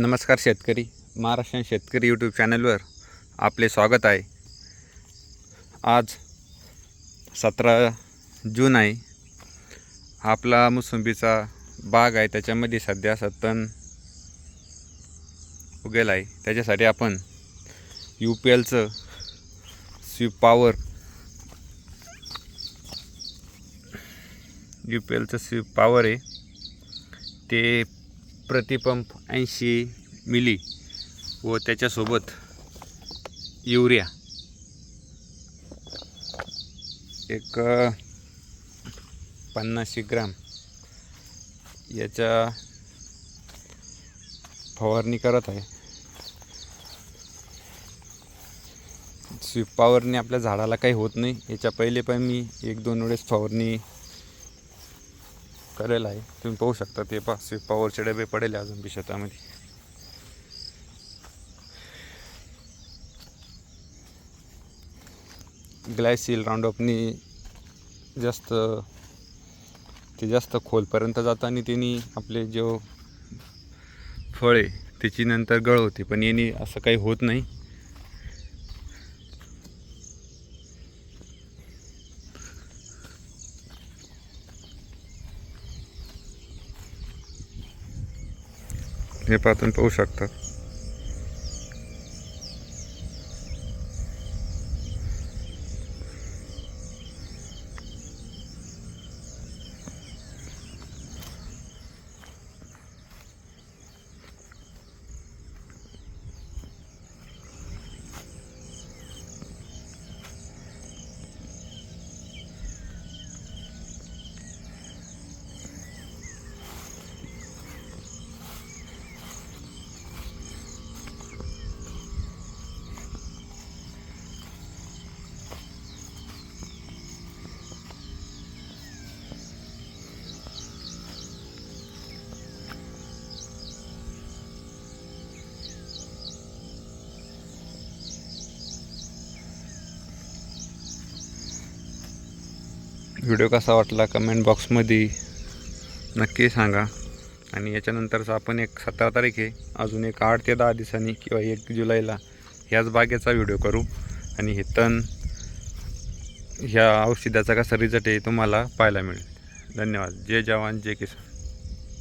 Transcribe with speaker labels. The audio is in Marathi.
Speaker 1: नमस्कार शेतकरी महाराष्ट्रीयन शेतकरी यूट्यूब चॅनलवर आपले स्वागत आहे. आज सतरा जून आहे. आपला मोसंबीचा बाग आहे त्याच्यामध्ये सध्या सत्तन उगेल आहे. त्याच्यासाठी आपण यू पी एलचं स्वीप पॉवर यू पी एलचं स्वीप पॉवर आहे. ते प्रतिपंप ऐंशी मिली व त्याच्यासोबत युरिया. एक अ, पन्नासशे ग्राम याच्या फवारणी करत आहे. स्वीप पावरने आपल्या झाडाला काही होत नाही. याच्या पहिले पण मी एक दोन वेळेस फवारणी करेल आहे. तुम्ही पाहू शकता ते पा पॉवरचे डबे पडेल आहे अजून बी शेतामध्ये. ग्लायसिल राऊंडअपनी जास्त ते जास्त खोलपर्यंत जातं आणि त्यांनी आपले जो फळ आहे त्याची नंतर गळ होते पण यांनी असं काही होत नाही. हे पाहतून पाहू शकतात. व्हिडिओ कसा वाटला कमेंट बॉक्समध्ये नक्की सांगा. आणि याच्यानंतरचा आपण एक सतरा तारीख आहे. अजून एक आठ ते दहा दिवसांनी किंवा एक जुलैला ह्याच बागेचा व्हिडिओ करू. आणि हे तण ह्या औषधाचा कसा रिझल्ट आहे तुम्हाला पाहायला मिळेल. धन्यवाद. जय जवान जय किसान.